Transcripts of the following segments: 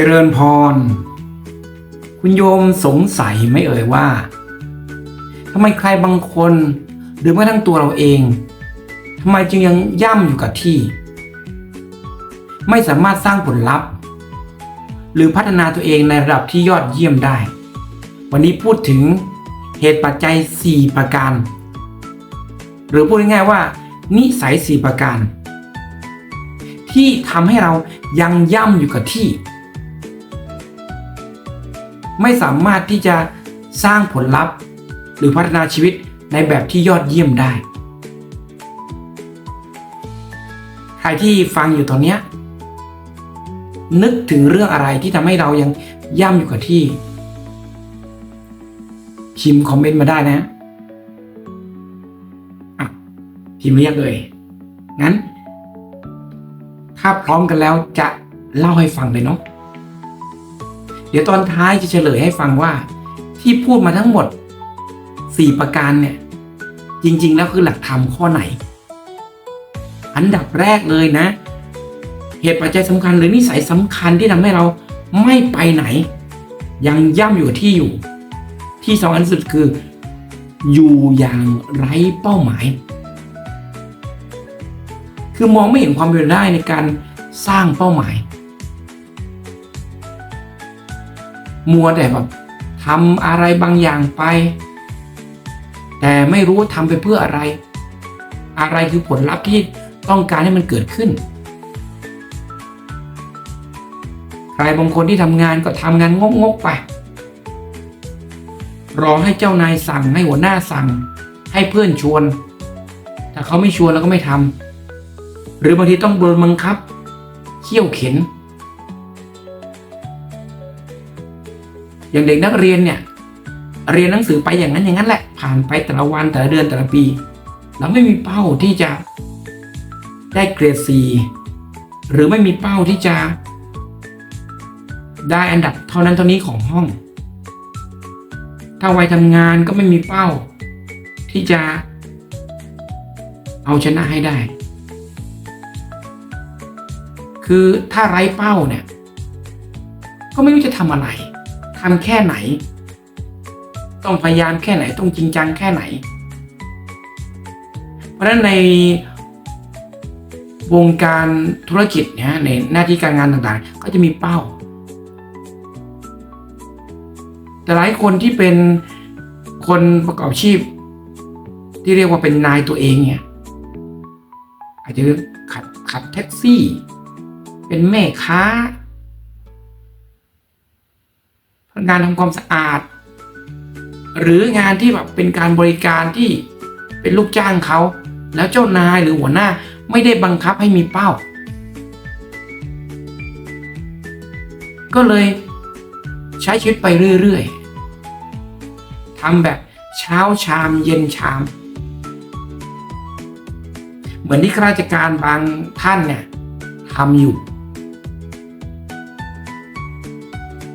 เจริญพร คุณโยมสงสัยไหม่เอ่ยว่าทำไมใครบางคนหรือแม้กระทั่งตัวเราเองทำไมจึงยังย่ำอยู่กับที่ ไม่สามารถสร้างผลลัพธ์ หรือพัฒนาตัวเองในระดับที่ยอดเยี่ยมได้ วันนี้พูดถึงเหตุปัจจัย 4 ประการ หรือพูดง่ายๆว่า นิสัย 4 ประการ ที่ทำให้เรายังย่ำอยู่กับที่ ไม่สามารถที่จะสร้างผลลัพธ์ หรือพัฒนาชีวิตในแบบที่ยอดเยี่ยมได้ ใครที่ฟังอยู่ตอนเนี้ยนึกถึงเรื่องอะไรที่ทำให้เรายังย่ำอยู่กับที่พิมพ์คอมเมนต์มาได้นะอะพิมพ์เรียกเลย งั้น ถ้าพร้อมกันแล้วจะเล่าให้ฟังเลยเนาะ เดี๋ยวตอนท้ายจะเฉลยให้ฟังว่า ที่พูดมาทั้งหมด 4 ประการเนี่ย จริง ๆ แล้วคือหลักธรรมข้อไหน อันดับแรกเลยนะ เหตุปัจจัยสำคัญหรือนิสัยสำคัญที่ทำให้เราไม่ไปไหน ยังย่ำอยู่ที่อยู่ ที่สำคัญสุดคือ อยู่อย่างไร้เป้าหมาย คือมองไม่เห็นความเป็นได้ในการสร้างเป้าหมาย มัวแต่แบบทำอะไรบางอย่างไป แต่ไม่รู้ว่าทำไปเพื่ออะไร อะไรคือผลลัพธ์ที่ต้องการให้มันเกิดขึ้น ใครบางคนที่ทำงานก็ทำงานงกๆไป รอให้เจ้านายสั่งให้หัวหน้าสั่ง ให้เพื่อนชวน ถ้าเขาไม่ชวนแล้วก็ไม่ทำหรือบางทีต้องโดนบังคับ เขี่ยวเข็น อย่างเด็กนักเรียนเนี่ยเรียนหนังสือไปอย่างนั้นอย่างนั้นแหละ ผ่านไปแต่ละวันแต่ละเดือนแต่ละปี เราไม่มีเป้าที่จะได้เกรดสีหรือไม่มีเป้าที่จะ ได้อันดับเท่านั้นเท่านี้ของห้อง ถ้าวัยทำงานก็ไม่มีเป้า ที่จะ เอาชนะให้ได้ คือถ้าไร้เป้าเนี่ย ก็ไม่รู้จะทำอะไร ทำแค่ไหน ต้องพยายามแค่ไหน ต้องจริงจังแค่ไหน เพราะฉะนั้นในวงการธุรกิจเนี่ยในหน้าที่การงานต่างๆ ก็จะมีเป้า แต่หลายคนที่เป็นคนประกอบอาชีพ ที่เรียกว่าเป็นนายตัวเองเนี่ยอาจจะขับขับแท็กซี่ เป็นแม่ค้า งานทำความสะอาด หรืองานที่แบบเป็นการบริการที่เป็นลูกจ้างเขาแล้วเจ้านายหรือหัวหน้าไม่ได้บังคับให้มีเป้า ก็เลยใช้ชีวิตไปเรื่อยๆทำแบบเช้าชามเย็นชาม เหมือนที่ข้าราชการบางท่านเนี่ยทำอยู่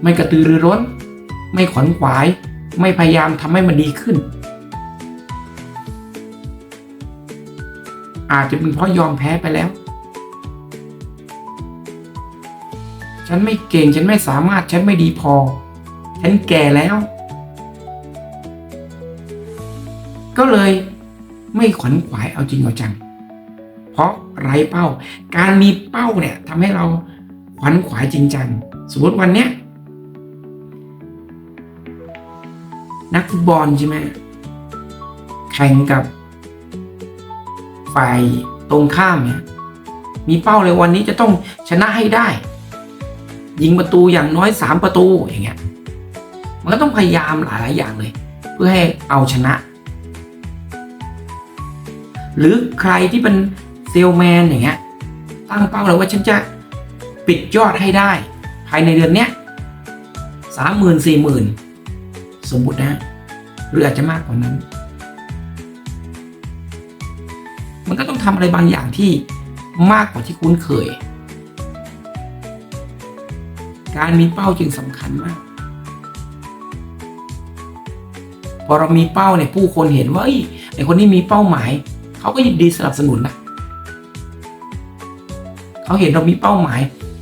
ไม่กระตือรือร้น ไม่ขวนขวาย ไม่พยายามทำให้มันดีขึ้น อาจจะเป็นเพราะยอมแพ้ไปแล้ว ฉันไม่เก่ง ฉันไม่สามารถ ฉันไม่ดีพอ ฉันแก่แล้ว ก็เลยไม่ขวนขวายเอาจริงเอาจัง เพราะไร้เป้า การมีเป้าเนี่ยทำให้เราขวนขวายจริงจัง สมมติวันเนี้ย นักฟุตบอลใช่ไหมแข่งกับฝ่ายตรงข้ามเนี่ยมีเป้าเลยวันนี้จะต้องชนะให้ได้ ยิงประตูอย่างน้อยสามประตูอย่างเงี้ยมันก็ต้องพยายามหลายหลายอย่างเลย เพื่อให้เอาชนะ หรือใครที่เป็นเซลแมนอย่างเงี้ยตั้งเป้าเลยว่าฉันจะปิดยอดให้ได้ ภายในเดือนเนี้ยสามหมื่นสี่หมื่นสมมตินะ หรืออาจจะมากกว่านั้น มันก็ต้องทำอะไรบางอย่างที่มากกว่าที่คุ้นเคย การมีเป้าจึงสำคัญมาก พอเรามีเป้าเนี่ยผู้คนเห็นว่าไอ้คนนี้มีเป้าหมาย เขาก็ยินดีสนับสนุนนะเขาเห็นเรามีเป้าหมาย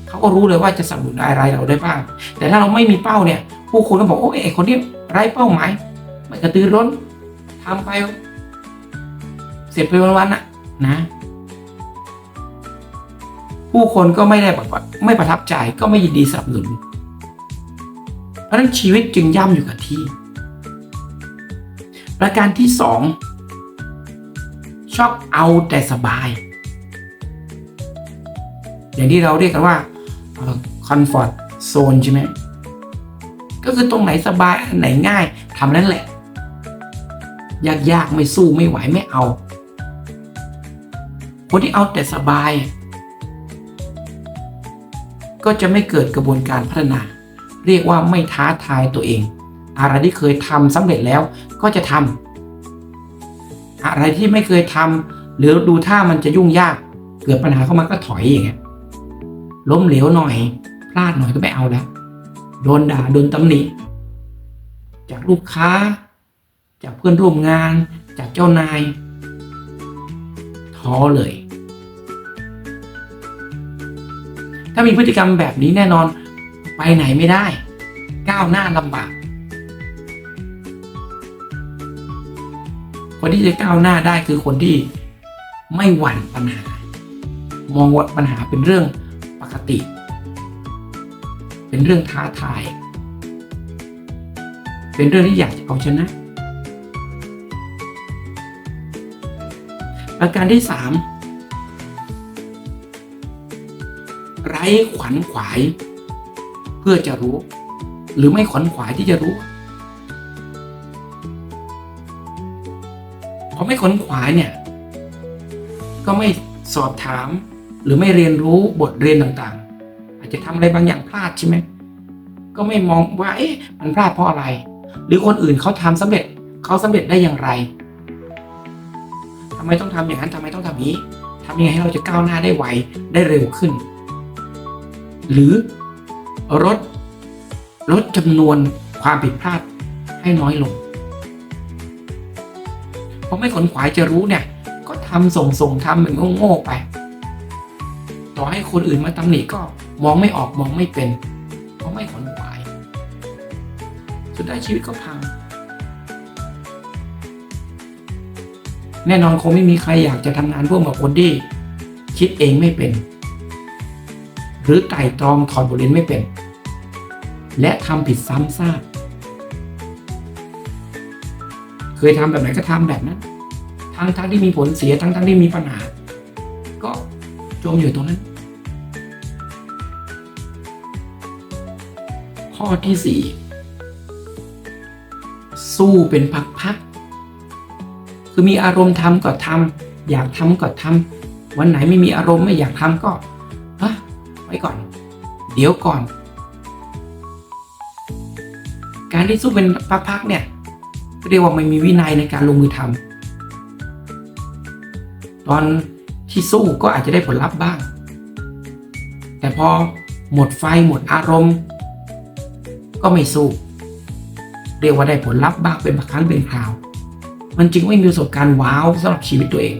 เขาก็รู้เลยว่าจะสนับสนุนอะไรเราได้บ้าง แต่ถ้าเราไม่มีเป้าเนี่ย ผู้คนก็บอกโอ้ไอ้คนนี้ไร้เป้าหมาย ไม่กระตือร้นทำไป เสร็จไปวันๆน่ะ นะ ผู้คนก็ไม่ได้แบบว่าไม่ประทับใจก็ไม่ยินดีสนับสนุน เพราะนั้นชีวิตจึงย่ำอยู่กับที่ ประการที่สองชอบเอาแต่สบาย อย่างที่เราเรียกกันว่าคอนฟอร์ z โซนใช่ไหมก็คือตรงไหนสบายอันไหนง่ายทำนั่นแหละ ยากๆ ไม่สู้ไม่ไหวไม่เอา คนที่เอาแต่สบาย ก็จะไม่เกิดกระบวนการพัฒนา เรียกว่าไม่ท้าทายตัวเอง อะไรที่เคยทำสำเร็จแล้วก็จะทำอะไรที่ไม่เคยทำหรือดูท่ามันจะยุ่งยาก เกิดปัญหาเข้ามาก็ถอยอย่างเงี้ยล้มเหลวหน่อย พลาดหน่อยก็ไม่เอาแล้ว โดนด่าโดนตำหนิจากลูกค้า จากเพื่อนร่วมงาน จากเจ้านาย ท้อเลย ถ้ามีพฤติกรรมแบบนี้แน่นอนไปไหนไม่ได้ ก้าวหน้าลำบากคนที่จะก้าวหน้าได้คือคนที่ไม่หวั่นปัญหา มองว่าปัญหาเป็นเรื่องปกติ เป็นเรื่องท้าทาย เป็นเรื่องที่อยากจะเอาชนะ ประการที่สามไร้ขวัญขวาย เพื่อจะรู้ หรือไม่ขวัญขวายที่จะรู้พอไม่ขวัญขวายเนี่ย ก็ไม่สอบถาม หรือไม่เรียนรู้บทเรียนต่างๆ อาจจะทำอะไรบางอย่างพลาดใช่ไหมก็ไม่มองว่าเอ๊ะมันพลาดเพราะอะไร หรือคนอื่นเขาทำสำเร็จเขาสำเร็จได้อย่างไร ทำไมต้องทำอย่างนั้นทำไมต้องทำอย่านี้ทำยังไงให้เราจะก้าวหน้าได้ไวได้เร็วขึ้น หรือลดลดจำนวนความผิดพลาดให้น้อยลงเพราะไม่ขนขวายจะรู้เนี่ย ก็ทำส่งส่งทำเหมือนโง่ๆไป ต่อให้คนอื่นมาตำหนิก็มองไม่ออกมองไม่เป็น เพราะไม่ขนขวาย สุดท้ายชีวิตก็พัง แน่นอนคงไม่มีใครอยากจะทำงานร่วมกับคนที่คิดเองไม่เป็น หรือไต่ตรองถอดบทเรียนไม่เป็น และทำผิดซ้ำซากเคยทำแบบไหนก็ทำแบบนั้นทั้งทั้งที่มีผลเสียทั้งทั้งที่มีปัญหา ก็จมอยู่ตรงนั้น ข้อที่สี่สู้เป็นพักๆ คือมีอารมณ์ทำก็ทำอยากทำก็ทำวันไหนไม่มีอารมณ์ไม่อยากทำก็ฮะไว้ก่อน เดี๋ยวก่อน การที่สู้เป็นพักๆเนี่ยเรียกว่าไม่มีวินัยในการลงมือทำตอนที่สู้ก็อาจจะได้ผลลัพธ์บ้าง แต่พอหมดไฟหมดอารมณ์ ก็ไม่สู้ เรียกว่าได้ผลลัพธ์บ้างเป็นบางครั้งเป็นคราว มันจึงไม่มีประสบการณ์ว้าวสำหรับชีวิตตัวเอง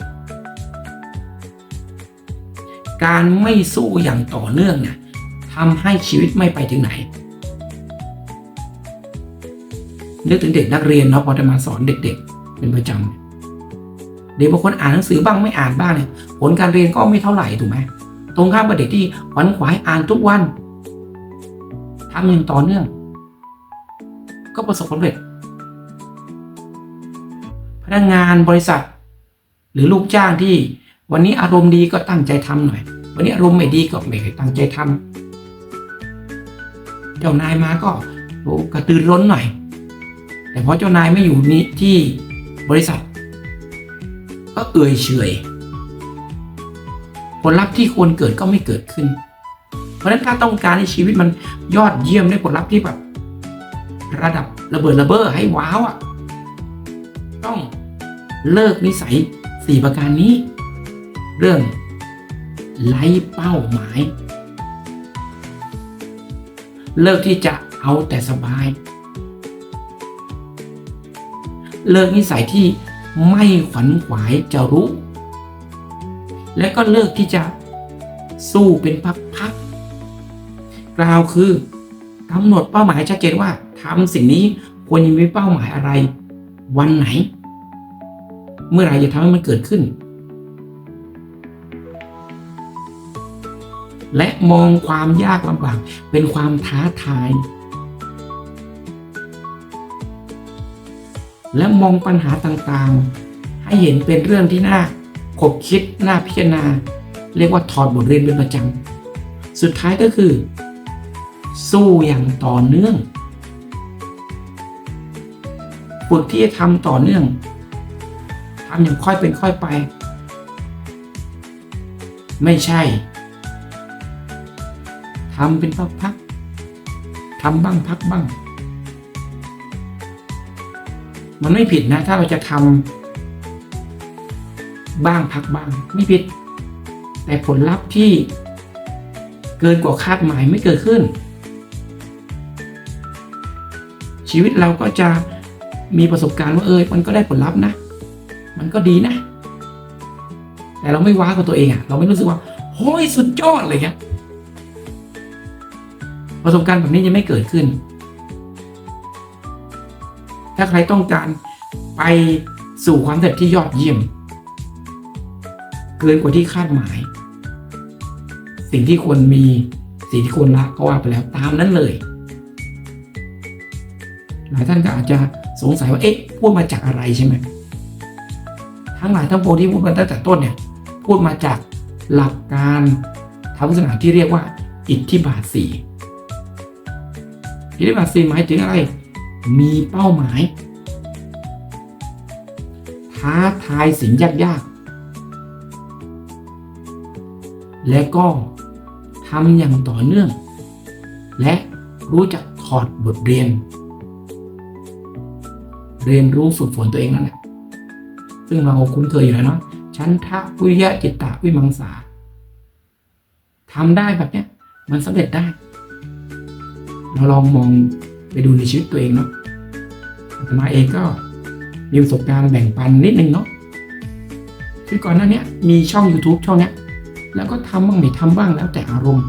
การไม่สู้อย่างต่อเนื่องเนี่ยทำให้ชีวิตไม่ไปถึงไหน นึกถึงเด็กนักเรียนเนาะพอจะมาสอนเด็กๆ เป็นประจำเด็กบางคนอ่านหนังสือบ้างไม่อ่านบ้างเนี่ยผลการเรียนก็ไม่เท่าไหร่ถูกไหมตรงข้ามกับเด็กที่ขวัญขวายอ่านทุกวันทำอย่างต่อเนื่อง ก็ประสบความสำเร็จ นักงานบริษัท หรือลูกจ้างที่ วันนี้อารมณ์ดีก็ตั้งใจทำหน่อย วันนี้อารมณ์ไม่ดีก็ไม่ตั้งใจทำเจ้านายมาก็กระตือร้นหน่อย แต่พอเจ้านายไม่อยู่นี้ที่บริษัท ก็เอื่อยเฉยผลลัพธ์ที่ควรเกิดก็ไม่เกิดขึ้น เพราะฉะนั้นถ้าต้องการให้ชีวิตมันยอดเยี่ยมได้ผลลัพธ์ที่แบบ ระดับระเบิดระเบ้อให้ว้าวอะ เลิกนิสัยสี่ประการนี้ เรื่องไร้เป้าหมาย เลิกที่จะเอาแต่สบาย เลิกนิสัยที่ไม่ขวัญขวายจะรู้ และก็เลิกที่จะสู้เป็นพักๆ กล่าวคือกำหนดเป้าหมายชัดเจนว่าทำสิ่งนี้ควรจะมีเป้าหมายอะไร วันไหน เมื่อไรจะทำให้มันเกิดขึ้น และมองความยากลำบากเป็นความท้าทาย และมองปัญหาต่างๆ ให้เห็นเป็นเรื่องที่น่าขบคิดน่าพิจารณา เรียกว่าถอดบทเรียนเป็นประจำ สุดท้ายก็คือ สู้อย่างต่อเนื่อง ฝึกที่จะทำต่อเนื่อง ทำอย่างค่อยเป็นค่อยไป ไม่ใช่ทำเป็นพักๆทำบ้างพักบ้าง มันไม่ผิดนะ ถ้าเราจะทำบ้างพักบ้าง ไม่ผิด แต่ผลลัพธ์ที่เกินกว่าคาดหมายไม่เกิดขึ้น ชีวิตเราก็จะมีประสบการณ์ว่าเออมันก็ได้ผลลัพธ์นะ มันก็ดีนะ แต่เราไม่ว้ากับตัวเองอะเราไม่รู้สึกว่าโอ้ยสุดยอดเลยเงี้ยประสบการณ์แบบนี้ยังไม่เกิดขึ้น ถ้าใครต้องการไปสู่ความสำเร็จที่ยอดเยี่ยม เกินกว่าที่คาดหมาย สิ่งที่ควรมีสิ่งที่ควรละก็ว่าไปแล้วตามนั้นเลย หลายท่านก็อาจจะสงสัยว่าเอ๊ะพูดมาจากอะไรใช่ไหม ทั้งหลายทั้งปวงที่พูดมาตั้งแต่ต้นเนี่ยพูดมาจากหลักการทางศาสนาที่เรียกว่า อิทธิบาทสี่อิทธิบาทสี่หมายถึงอะไร มีเป้าหมาย ท้าทายสิ่งยากๆ และก็ทำอย่างต่อเนื่อง และรู้จักถอดบทเรียน เรียนรู้ฝึกฝนตัวเองนั่นแหละ ซึ่งเราคุ้นเคยอยู่แล้วเนาะชั้นทะวิริยะจิตตะวิมังสาทำได้แบบเนี้ยมันสำเร็จได้ เราลองมองไปดูในชีวิตตัวเองเนาะอาตมาเองก็มีประสบการณ์แบ่งปันนิดนึงเนาะคือก่อนหน้านี้มีช่อง YouTube ช่องเนี้ย แล้วก็ทำบ้างไม่ทำบ้างแล้วแต่อารมณ์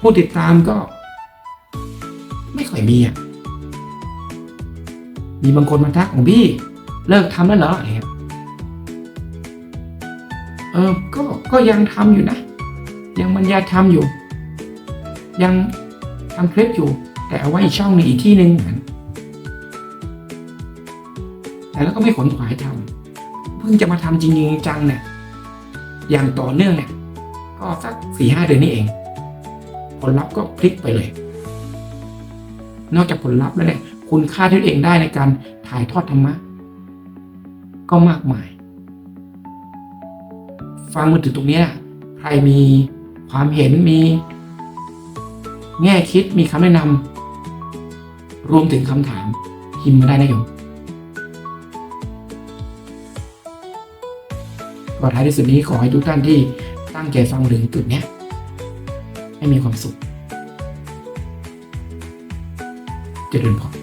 ผู้ติดตามก็ ไม่ค่อยมีอะ มีบางคนมาทักของพี่ เลิกทำแล้วเหรออะไรเงี้ยเออก็ก็ยังทำอยู่นะ ยังบรรยายทำอยู่ ยังทำคลิปอยู่ แต่เอาไว้อีกช่องหนึงอีกที่หนึ่งแต่แล้วก็ไม่ขนขวายทำเพิ่งจะมาทำจริงจังเนี่ยอย่างต่อเนื่องเนี่ยก็สักสี่ห้าเดือนนี้เอง ผลลัพธ์ก็พลิกไปเลย นอกจากผลลัพธ์แล้วเนี่ยคุณค่าที่ตัวเองได้ในการถ่ายทอดธรรมะ ก็มากมาย ฟังมาถึงตรงนี้ใครมีความเห็นมี แง่คิดมีคำแนะนำรวมถึงคำถามพิมพ์มาได้นะโยมก็ท้ายที่สุดนี้ขอให้ทุกท่านที่ตั้งใจฟังถึงจุดเนี้ยให้มีความสุข เจริญพร